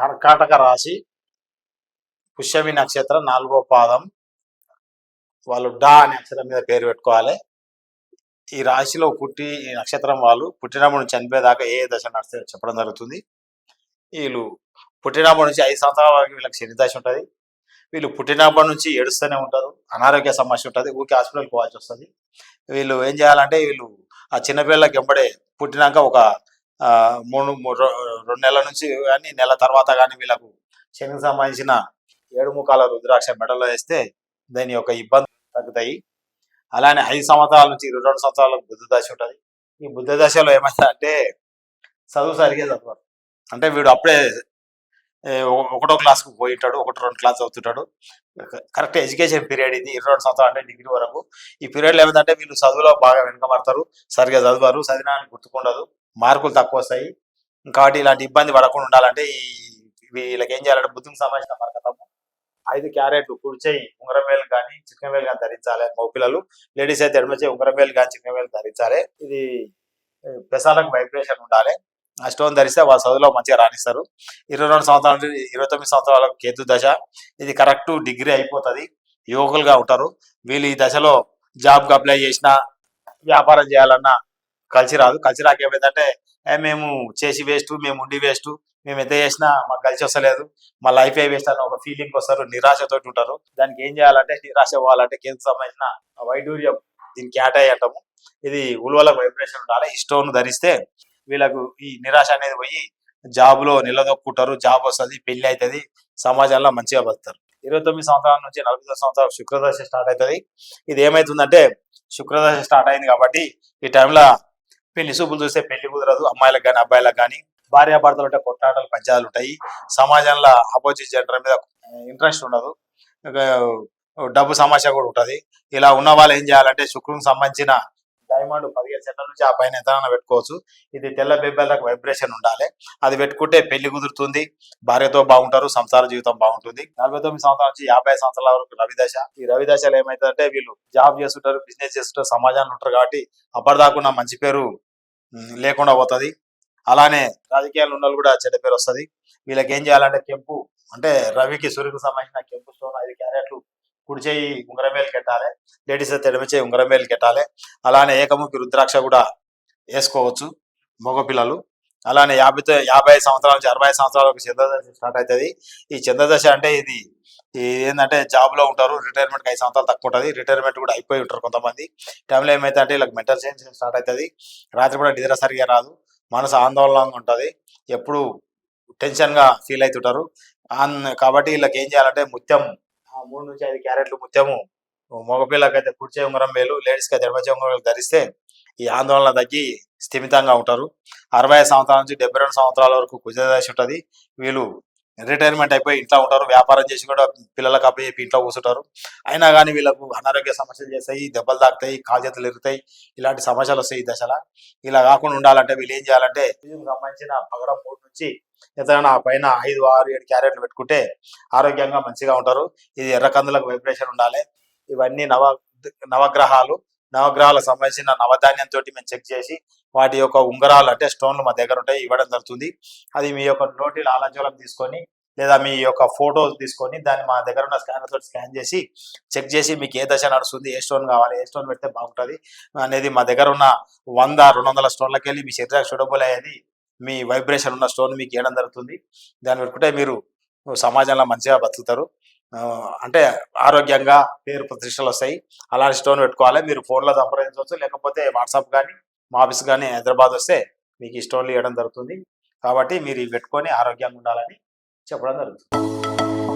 కర్కాటక రాశి పుష్యమి నక్షత్రం నాలుగో పాదం. వాళ్ళు డా అనే అక్షరం మీద పేరు పెట్టుకోవాలి. ఈ రాశిలో పుట్టి ఈ నక్షత్రం వాళ్ళు పుట్టినప్పటి నుంచి చనిపోయేదాకా ఏ దశ నడిస్తే చెప్పడం జరుగుతుంది. వీళ్ళు పుట్టినప్పటి నుంచి ఐదు సంవత్సరాల వరకు వీళ్ళకి శని దశ ఉంటుంది. వీళ్ళు పుట్టినప్పటి నుంచి ఏడుస్తూనే ఉంటారు. అనారోగ్య సమస్య ఉంటుంది. ఊరికి హాస్పిటల్కి పోవాల్సి వస్తుంది. వీళ్ళు ఏం చేయాలంటే వీళ్ళు ఆ చిన్నపిల్లలకి వెంబడే పుట్టినాక ఒక మూడు మూడు రెండు నెలల నుంచి కానీ నెల తర్వాత కానీ వీళ్ళకు శనికి సంబంధించిన ఏడు ముఖాల రుద్రాక్ష మెడలో వేస్తే దాని యొక్క ఇబ్బంది తగ్గుతాయి. అలానే ఐదు సంవత్సరాల నుంచి ఇరవై రెండు సంవత్సరాలకు బుద్ధ దశ ఉంటుంది. ఈ బుద్ధ దశలో ఏమైంది అంటే చదువు సరిగ్గా చదవరు. అంటే వీడు అప్పుడే ఒకటో క్లాస్కి పోయి ఉంటాడు ఒకటో రెండు క్లాస్ చదువుతుంటాడు. కరెక్ట్ ఎడ్యుకేషన్ పీరియడ్ ఇది ఇరవై రెండు సంవత్సరాలు అంటే డిగ్రీ వరకు. ఈ పీరియడ్లో ఏమిటంటే వీళ్ళు చదువులో బాగా వెనుకబడతారు సరిగా చదివారు చదివినాన్ని గుర్తుకుండదు. మార్కులు తక్కువ వస్తాయి. కాబట్టి ఇలాంటి ఇబ్బంది పడకుండా ఉండాలంటే ఈ వీళ్ళకి ఏం చేయాలంటే బుద్ధికి సంబంధించిన మరకతము ఐదు క్యారెట్లు కుడిచేయి ఉంగరం వేలు కానీ చికెన్ వేలు కానీ ధరించాలి మగపిల్లలు లేడీస్ అయితే ఎడమచేయి ఉంగరం వేలు కానీ చికెన్ వేలు ధరించాలి. ఇది పెసాలకు వైబ్రేషన్ ఉండాలి. ఆ స్టోన్ ధరిస్తే వాళ్ళ చదువులో మంచిగా రాణిస్తారు. ఇరవై రెండు సంవత్సరాల నుంచి ఇరవై తొమ్మిది సంవత్సరాలకు కేతు దశ. ఇది కరెక్ట్ డిగ్రీ అయిపోతుంది. యువకులుగా ఉంటారు. వీళ్ళు ఈ దశలో జాబ్కి అప్లై చేసినా వ్యాపారం చేయాలన్నా కలిసి రాదు. కలిసి రాక ఏమైందంటే మేము చేసి వేస్ట్ మేము ఉండి వేస్ట్ మేము ఎంత చేసినా మాకు కలిసి వస్తలేదు. మా లైఫ్ ఏ వేస్ట్ అని ఒక ఫీలింగ్ వస్తారు. నిరాశతో ఉంటారు. దానికి ఏం చేయాలంటే నిరాశ పోవాలంటే కేంద్ర సంబంధించిన వైడూర్యం దీనికి క్యాటై అంటాము ఇది ఉలువల వైబ్రేషన్ ఉండాలి. ఈ స్టోన్ ధరిస్తే వీళ్ళకు ఈ నిరాశ అనేది పోయి జాబ్లో నిలదొక్కుంటారు. జాబ్ వస్తుంది పెళ్ళి అవుతుంది సమాజంలో మంచిగా బతుకుతారు. ఇరవై తొమ్మిది సంవత్సరాల నుంచి నలభై తొమ్మిది సంవత్సరాలు శుక్రదశ స్టార్ట్ అవుతుంది ఇది ఏమైతుందంటే శుక్రదశ స్టార్ట్ అయింది కాబట్టి ఈ టైంలో పెళ్ళి చూపులు చూస్తే పెళ్ళి కుదరదు. అమ్మాయిలకు కానీ అబ్బాయిలకు కానీ భార్యాభర్తలు ఉంటే కొట్లాటలు పంచాలు ఉంటాయి. సమాజంలో అపోజిట్ జెండర్ మీద ఇంట్రెస్ట్ ఉండదు. డబ్బు సమస్య కూడా ఉంటది. ఇలా ఉన్న వాళ్ళు ఏం చేయాలంటే శుక్రునికి సంబంధించిన డైమండ్ పదిహేను సెంటర్ నుంచి ఆ పైన ఎంత పెట్టుకోవచ్చు. ఇది తెల్ల బెబ్బెలకు వైబ్రేషన్ ఉండాలి. అది పెట్టుకుంటే పెళ్ళి కుదురుతుంది. భార్యతో బాగుంటారు సంసార జీవితం బాగుంటుంది. నలభై తొమ్మిది సంవత్సరాల నుంచి యాభై సంవత్సరాల వరకు రవి దశ ఈ రవి దశలో ఏమైతుందంటే వీళ్ళు జాబ్ చేస్తుంటారు బిజినెస్ చేస్తుంటారు సమాజంలో ఉంటారు కాబట్టి అప్పటిదాకున్న మంచి పేరు లేకుండా పోతుంది. అలానే రాజకీయాలు ఉన్న కూడా చెడ్డ పేరు వస్తుంది. వీళ్ళకి ఏం చేయాలంటే కెంపు అంటే రవికి సూర్యుకు సంబంధించిన కెంపు స్టోన్ ఐదు క్యారెట్లు కుడి చేయి ఉంగరం కెట్టాలి. లేడీస్ అయితే ఎడమ చేయి ఉంగరం కెట్టాలి. అలానే ఏకముఖి రుద్రాక్ష కూడా వేసుకోవచ్చు మగపిల్లలు. అలానే యాభై యాభై సంవత్సరాల నుంచి అరవై సంవత్సరాల చంద్రదశ స్టార్ట్ అవుతుంది. ఈ చంద్రదశ అంటే ఇది ఏంటంటే జాబ్లో ఉంటారు రిటైర్మెంట్ ఐదు సంవత్సరాలు తక్కువ ఉంటుంది. రిటైర్మెంట్ కూడా అయిపోయి ఉంటారు కొంతమంది. టైంలో ఏమైతే అంటే ఇలా మెంటల్ చేంజ్ స్టార్ట్ అవుతుంది రాత్రి కూడా నిద్ర సరిగా రాదు. మనసు ఆందోళనగా ఉంటుంది. ఎప్పుడు టెన్షన్గా ఫీల్ అవుతుంటారు కాబట్టి వీళ్ళకి ఏం చేయాలంటే ముత్యం మూడు నుంచి ఐదు క్యారెట్లు ముత్యము. మగపిల్లకైతే కుర్చే ఉంగరం వేలు లేడీస్కి అయితే ఎడమచే ఉంగరం ధరిస్తే ఈ ఆందోళన తగ్గి స్థిమితంగా ఉంటారు. అరవై సంవత్సరాల నుంచి డెబ్బై రెండు సంవత్సరాల వరకు కుజదశ ఉంటుంది. వీళ్ళు రిటైర్మెంట్ అయిపోయి ఇంట్లో ఉంటారు వ్యాపారం చేసి కూడా పిల్లలకు అప్పి చెప్పి ఇంట్లో కూర్చుంటారు. అయినా కానీ వీళ్ళకు అనారోగ్య సమస్యలు చేస్తాయి దెబ్బలు తాకుతాయి కాలు ఎరుతాయి ఎరుగుతాయి ఇలాంటి సమస్యలు వస్తాయి దశల. ఇలా కాకుండా ఉండాలంటే వీళ్ళు ఏం చేయాలంటే సంబంధించిన పగడం మూడు నుంచి ఎంతైనా పైన ఐదు ఆరు ఏడు క్యారెట్లు పెట్టుకుంటే ఆరోగ్యంగా మంచిగా ఉంటారు. ఇది ఎర్ర కందులకు వైబ్రేషన్ ఉండాలి. ఇవన్నీ నవ నవగ్రహాలు. నవగ్రహాలకు సంబంధించిన నవధాన్యంతో మేము చెక్ చేసి వాటి యొక్క ఉంగరాలు అంటే స్టోన్లు మా దగ్గర ఉంటాయి ఇవ్వడం జరుగుతుంది. అది మీ యొక్క నోటి లాలాజలం తీసుకొని లేదా మీ యొక్క ఫోటో తీసుకొని దాన్ని మా దగ్గర ఉన్న స్కానర్ తోటి స్కాన్ చేసి చెక్ చేసి మీకు ఏ దశ నడుస్తుంది ఏ స్టోన్ కావాలి ఏ స్టోన్ పెడితే బాగుంటుంది అనేది మా దగ్గర ఉన్న వంద రెండు వందల స్టోన్లకు వెళ్ళి మీ శరీరానికి సూటబుల్ అయ్యేది మీ వైబ్రేషన్ ఉన్న స్టోన్ మీకు ఇవ్వడం జరుగుతుంది. దాన్ని పెట్టుకుంటే మీరు సమాజంలో మంచిగా బతుకుతారు. అంటే ఆరోగ్యంగా పేరు ప్రతిష్టలు వస్తాయి. అలాంటి స్టోన్ పెట్టుకోవాలి. మీరు ఫోన్లో సంప్రదించవచ్చు. లేకపోతే వాట్సాప్ కానీ మా ఆఫీస్ కానీ హైదరాబాద్ వస్తే మీకు ఈ స్టోన్లు ఇవ్వడం జరుగుతుంది. కాబట్టి మీరు ఇవి పెట్టుకొని ఆరోగ్యంగా ఉండాలని చెప్పడం జరుగుతుంది.